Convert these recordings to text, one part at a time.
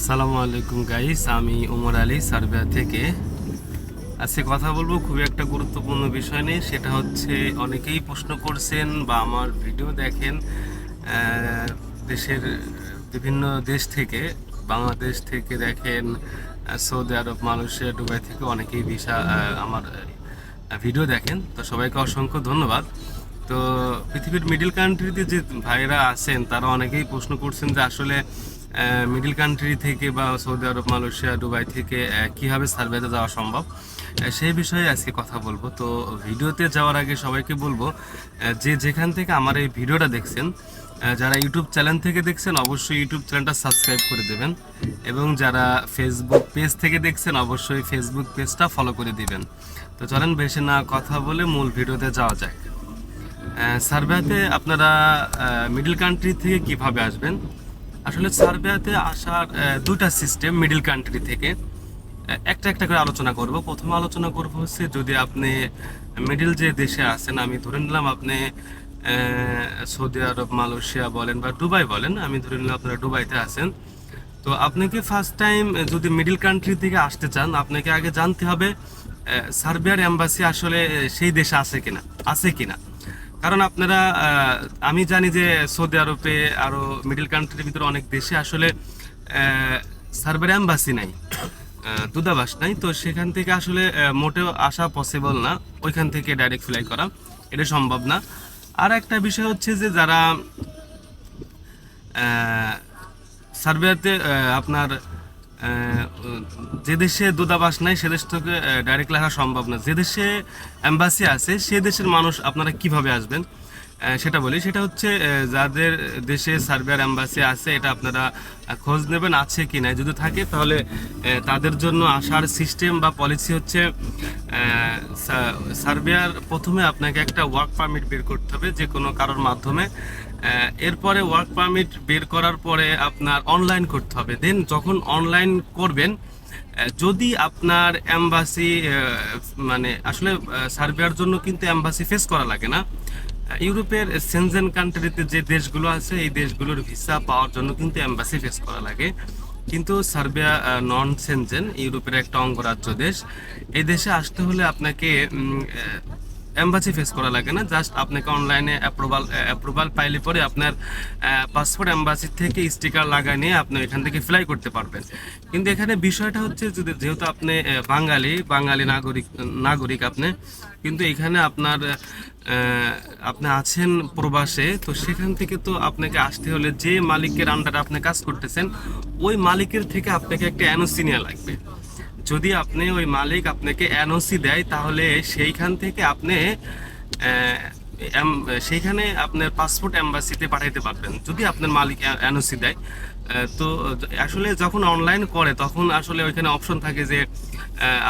আসসালামু আলাইকুম গাইস আমি উমর আলী, সার্বিয়া থেকে। আজকে কথা বলব খুবই একটা গুরুত্বপূর্ণ বিষয় নিয়ে, সেটা হচ্ছে অনেকেই প্রশ্ন করছেন বা আমার ভিডিও দেখেন দেশের বিভিন্ন দেশ থেকে, বাংলাদেশ থেকে দেখেন সৌদি আরব, মালয়েশিয়া, দুবাই থেকে অনেকেই ভিসা আমার ভিডিও দেখেন। তো সবাইকে অসংখ্য ধন্যবাদ। তো পৃথিবীর মিডিল কান্ট্রিতে যে ভাইরা আছেন, তারা অনেকেই প্রশ্ন করছেন যে আসলে মিডিল কান্ট্রি থেকে বা সৌদি আরব, মালয়েশিয়া, দুবাই থেকে কীভাবে সার্ভেতে যাওয়া সম্ভব? সেই বিষয়ে আজকে কথা বলব। তো ভিডিওতে যাওয়ার আগে সবাইকে বলব যে যেখান থেকে আমার এই ভিডিওটা দেখছেন যারা ইউটিউব চ্যানেল থেকে দেখছেন, অবশ্যই ইউটিউব চ্যানেলটা সাবস্ক্রাইব করে দেবেন এবং যারা ফেসবুক পেজ থেকে দেখছেন, অবশ্যই ফেসবুক পেজটা ফলো করে দিবেন। তো চলেন বেশি না কথা বলে মূল ভিডিওতে যাওয়া যাক। সার্ভেতে আপনারা মিডল কান্ট্রি থেকে কীভাবে আসবেন আসলে সার্বিয়াতে আসার দুটা সিস্টেম মিডিল কান্ট্রি থেকে। একটা একটা করে আলোচনা করব। প্রথমে আলোচনা করব হচ্ছে যদি আপনি মিডল যে দেশে আছেন, আমি ধরে নিলাম আপনি সৌদি আরব, মালয়েশিয়া বলেন বা দুবাই বলেন, আমি ধরে নিলাম আপনারা দুবাইতে আছেন। তো আপনাকে ফার্স্ট টাইম যদি মিডিল কান্ট্রি থেকে আসতে চান, আপনাকে আগে জানতে হবে সার্বিয়ার এম্বাসি আসলে সেই দেশে আছে কিনা আছে কিনা। কারণ আপনারা আমি জানি যে সৌদি আরবে আরও মিডল কান্ট্রির ভিতরে অনেক দেশে আসলে সার্বিয়ার এম্বাসি নাই দূতাবাস নাই তো সেখান থেকে আসলে মোটেও আসা পসিবল না ওইখান থেকে ডাইরেক্ট ফ্লাই করা এটা সম্ভব না। আর একটা বিষয় হচ্ছে যে যারা আহ, সার্বিয়াতে আপনার যে দেশে দূতাবাস নাই, সে দেশ থেকে ডাইরেক্ট লেখা সম্ভব না। যে দেশে অ্যাম্বাসি আছে, সে দেশের মানুষ আপনারা কীভাবে আসবেন? সেটা বলি। সেটা হচ্ছে যাদের দেশে সার্বিয়ার অ্যাম্বাসি আছে, এটা আপনারা খোঁজ নেবেন আছে কি নাই। যদি থাকে, তাহলে তাদের জন্য আসার সিস্টেম বা পলিসি হচ্ছে সার্বিয়ার প্রথমে আপনাকে একটা ওয়ার্ক পারমিট বের করতে হবে যে কোনো কারোর মাধ্যমে। এরপরে ওয়ার্ক পারমিট বের করার পরে আপনার অনলাইন করতে হবে। দেন যখন অনলাইন করবেন যদি আপনার অ্যাম্বাসি মানে আসলে আহ, সার্বিয়ার জন্য কিন্তু অ্যাম্বাসি ফেস করা লাগে না। ইউরোপের সেনজেন কান্ট্রিতে যে দেশগুলো আছে এই দেশগুলোর ভিসা পাওয়ার জন্য কিন্তু অ্যাম্বাসি ফেস করা লাগে। কিন্তু সার্বিয়া নন সেনজেন ইউরোপের একটা অঙ্গরাজ্য দেশ এই দেশে আসতে হলে আপনাকে এম্বাসি ফেস করা লাগে না জাস্ট আপনাকে অনলাইনে অ্যাপ্রুভাল অ্যাপ্রুভাল পাইলে পরে আপনার পাসপোর্ট এম্বাসি থেকে স্টিকার লাগাই নিয়ে আপনি এখান থেকে ফ্লাই করতে পারবেন। কিন্তু এখানে বিষয়টা হচ্ছে যদি যেহেতু আপনি বাঙালি বাঙালি নাগরিক নাগরিক আপনি, কিন্তু এখানে আপনার আপনি আছেন প্রবাসে, তো সেখান থেকে তো আপনাকে আসতে হলে যে মালিকের আন্ডারে আপনি কাজ করতেছেন, ওই মালিকের থেকে আপনাকে একটা অ্যানোসিনিয়া লাগবে। যদি আপনি ওই মালিক আপনাকে এনওসি দেয়, তাহলে সেইখান থেকে আপনি সেইখানে আপনার পাসপোর্ট এম্বাসিতে পাঠাইতে পারবেন, যদি আপনার মালিক এনওসি দেয়। তো আসলে যখন অনলাইন করে, তখন আসলে ওইখানে অপশন থাকে যে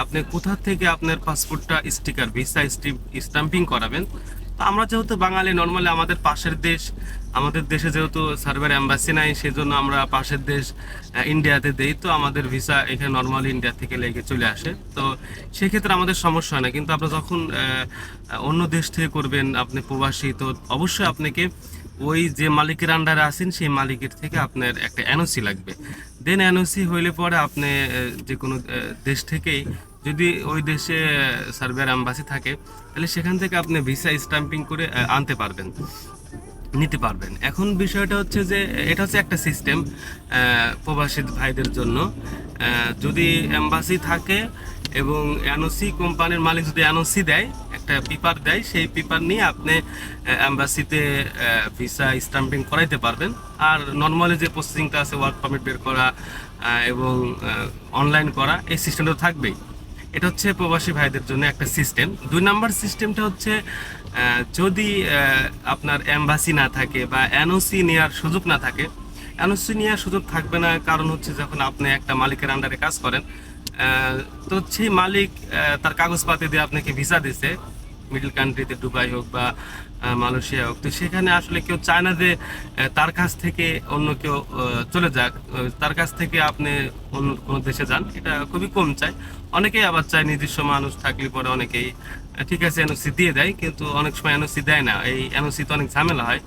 আপনি কোথা থেকে আপনার পাসপোর্টটা স্টিকার ভিসা স্টাম্পিং করাবেন। আমরা যেহেতু বাঙালি নর্মালি আমাদের পাশের দেশ, আমাদের দেশে যেহেতু সার্ভার অ্যাম্বাসি নাই, সেজন্য আমরা পাশের দেশ ইন্ডিয়াতে দেই। তো আমাদের ভিসা এখানে নর্মালি ইন্ডিয়া থেকে লেগে চলে আসে। তো সেক্ষেত্রে আমাদের সমস্যা হয় না। কিন্তু আপনি যখন অন্য দেশ থেকে করবেন, আপনি প্রবাসী, তো অবশ্যই আপনাকে ওই যে মালিকের আন্ডারে আছেন, সেই মালিকের থেকে আপনার একটা এনওসি লাগবে। দেন এনওসি হইলে পরে আপনি যে কোনো দেশ থেকেই যদি ওই দেশে সার্বিয়ার অ্যাম্বাসি থাকে, তাহলে সেখান থেকে আপনি ভিসা স্টাম্পিং করে আনতে পারবেন, নিতে পারবেন। এখন বিষয়টা হচ্ছে যে, এটা হচ্ছে একটা সিস্টেম প্রবাসী ভাইদের জন্য। যদি অ্যাম্বাসি থাকে এবং এনওসি কোম্পানির মালিক যদি এনওসি দেয়, একটা পেপার দেয়, সেই পেপার নিয়ে আপনি অ্যাম্বাসিতে ভিসা স্টাম্পিং করাইতে পারবেন। আর নর্মালি যে প্রসেসিংটা আছে ওয়ার্ক পারমিট বের করা এবং অনলাইন করা, এই সিস্টেমটা থাকবেই। এটা হচ্ছে প্রবাসী ভাইদের জন্য একটা সিস্টেম। দুই নাম্বার সিস্টেমটা হচ্ছে যদি আপনার এম্বাসি না থাকে বা এনওসি নেওয়ার সুযোগ না থাকে, এনওসি নেওয়ার সুযোগ থাকবে না কারণ হচ্ছে যখন আপনি একটা মালিকের আন্ডারে কাজ করেন তো সেই মালিক তার কাগজপাতি দিয়ে আপনাকে ভিসা দিছে মিডল কান্ট্রিতে দুবাই হোক বা মালয়েশিয়া হোক, তো সেখানে আসলে কেউ চায় না যে তার কাছ থেকে অন্য কেউ চলে যাক। তার কাছ থেকে আপনি অন্য কোনো দেশে যান, এটা খুবই কম চায়। অনেকেই আবার চায় নিজস্ব মানুষ থাকলে পরে অনেকেই ঠিক আছে, এনওসি দিয়ে দেয়, কিন্তু অনেক সময় এনওসি দেয় না। এই এনওসি তো অনেক ঝামেলা হয়।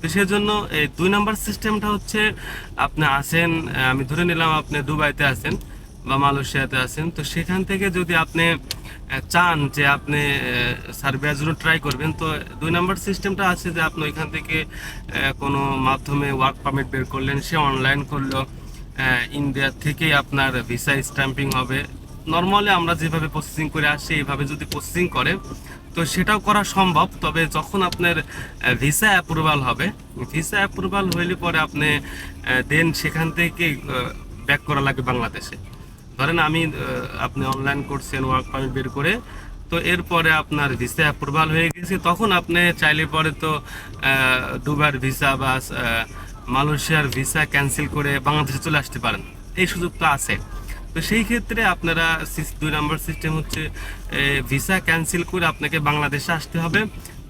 তো সেজন্য এই দুই নাম্বার সিস্টেমটা হচ্ছে, আপনি আসেন আমি ধরে নিলাম আপনি দুবাইতে আছেন বা মালয়েশিয়াতে আছেন, তো সেখান থেকে যদি আপনি চান যে আপনি সার্ভেয়ার জন্য ট্রাই করবেন, তো দুই নাম্বার সিস্টেমটা আছে যে আপনি ওইখান থেকে কোনো মাধ্যমে ওয়ার্ক পারমিট বের করলেন, সে অনলাইন করল ইন্ডিয়া থেকেই আপনার ভিসা স্ট্যাম্পিং হবে। নর্মালি আমরা যেভাবে প্রসেসিং করে আসি, এইভাবে যদি প্রসেসিং করে, তো সেটাও করা সম্ভব, তবে যখন আপনার ভিসা অ্যাপ্রুভাল হবে ভিসা অ্যাপ্রুভাল হইলে পরে আপনি দেন সেখান থেকে ব্যাক করা লাগবে বাংলাদেশে। ধরেন আমি আপনি অনলাইন করছেন ওয়ার্ক পারমিট বের করে, তো এরপরে আপনার ভিসা অ্যাপ্রুভাল হয়ে গেছে, তখন আপনি চাইলে পরে তো দুবার ভিসা বা মালয়েশিয়ার ভিসা ক্যান্সেল করে বাংলাদেশে চলে আসতে পারেন। এই সুযোগটা আছে। তো সেই ক্ষেত্রে আপনারা দুই নম্বর সিস্টেম হচ্ছে ভিসা ক্যান্সেল করে আপনাকে বাংলাদেশে আসতে হবে।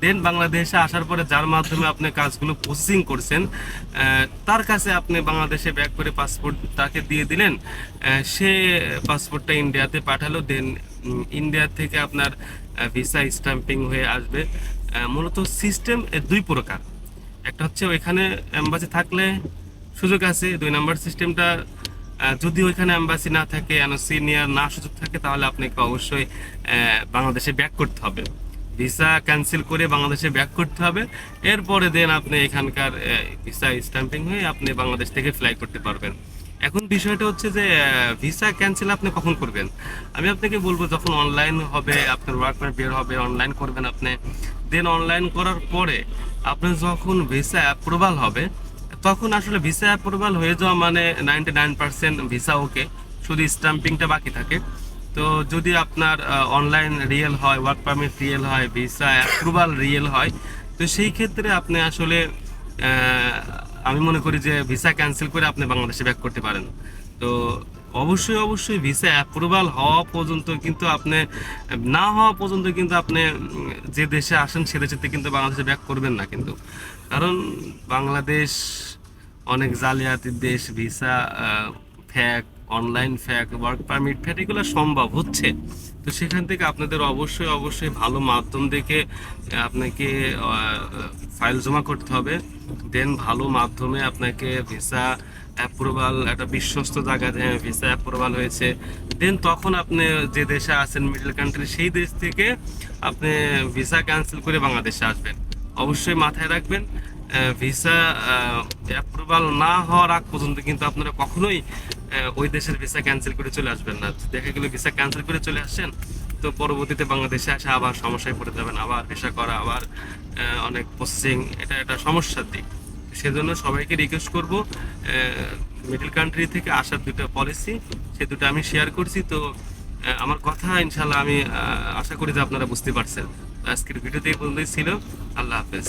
দেন বাংলাদেশে আসার পরে যার মাধ্যমে আপনি কাজগুলো প্রসেসিং করছেন তার কাছে আপনি বাংলাদেশে ব্যাক করে পাসপোর্ট তাকে দিয়ে দিলেন সে পাসপোর্টটা ইন্ডিয়াতে পাঠালো দেন ইন্ডিয়া থেকে আপনার ভিসা স্ট্যাম্পিং হয়ে আসবে। মূলত সিস্টেম দুই প্রকার। একটা হচ্ছে ওইখানে অ্যাম্বাসি থাকলে সুযোগ আছে, দুই নাম্বার সিস্টেমটা যদি ওইখানে অ্যাম্বাসি না থাকে এনওসি নেওয়ার না সুযোগ থাকে, তাহলে আপনাকে অবশ্যই বাংলাদেশে ব্যাক করতে হবে। ভিসা ক্যান্সেল করে বাংলাদেশে ব্যাক করতে হবে। এরপরে দেন আপনি এখানকার ভিসা স্ট্যাম্পিং হয়ে আপনি বাংলাদেশ থেকে ফ্লাই করতে পারবেন। এখন বিষয়টা হচ্ছে যে ভিসা ক্যান্সেল আপনি কখন করবেন? আমি আপনাকে বলব যখন অনলাইন হবে, আপনার ওয়ার্ক বের হবে অনলাইন করবেন আপনি। দেন অনলাইন করার পরে আপনার যখন ভিসা অ্যাপ্রুভাল হবে, তখন আসলে ভিসা অ্যাপ্রুভাল হয়ে যাওয়া মানে ninety nine percent visa okay শুধু স্ট্যাম্পিংটা বাকি থাকে। তো যদি আপনার অনলাইন রিয়েল হয় ওয়ার্ক পারমিট রিয়েল হয় ভিসা অ্যাপ্রুভাল রিয়েল হয়, তো সেই ক্ষেত্রে আপনি আসলে আমি মনে করি যে ভিসা ক্যান্সেল করে আপনি বাংলাদেশে ব্যাক করতে পারেন। তো অবশ্যই অবশ্যই ভিসা অ্যাপ্রুভাল হওয়া পর্যন্ত কিন্তু আপনি, না হওয়া পর্যন্ত কিন্তু আপনি যে দেশে আসেন সে দেশেতে কিন্তু বাংলাদেশে ব্যাক করবেন না কিন্তু। কারণ বাংলাদেশ অনেক জালিয়াতির দেশ visa fake online fake work permit fake এগুলো সম্ভব হচ্ছে। তো সেখান থেকে আপনাদের অবশ্যই অবশ্যই ভালো মাধ্যম দেখে আপনাকে ফাইল জমা করতে হবে। দেন ভালো মাধ্যমে আপনাকে ভিসা অ্যাপ্রুভাল একটা বিশ্বস্ত জায়গায় হ্যাঁ ভিসা অ্যাপ্রুভাল হয়েছে। দেন তখন আপনি যে দেশে আছেন মিডল কান্ট্রি সেই দেশ থেকে আপনি ভিসা ক্যান্সেল করে বাংলাদেশে আসবেন। অবশ্যই মাথায় রাখবেন ভিসা অ্যাপ্রুভাল না হওয়ার আগ পর্যন্ত কিন্তু আপনারা কখনোই ওই দেশের ভিসা ক্যান্সেল করে চলে আসবেন না। দেখা গেলো ভিসা ক্যান্সেল করে চলে আসছেন তো পরবর্তীতে বাংলাদেশে আসে আবার সমস্যায় পড়ে যাবেন, আবার ভিসা করা, আবার অনেক প্রসেসিং এটা একটা সমস্যার দিক। সেজন্য সবাইকে রিকোয়েস্ট করব মিডল কান্ট্রি থেকে আসার দুটো পলিসি সে দুটো আমি শেয়ার করছি। তো আমার কথা ইনশাল্লাহ আমি আশা করি যে আপনারা বুঝতে পারছেন। আজকের ভিডিওতে এই ছিল। আল্লাহ হাফেজ।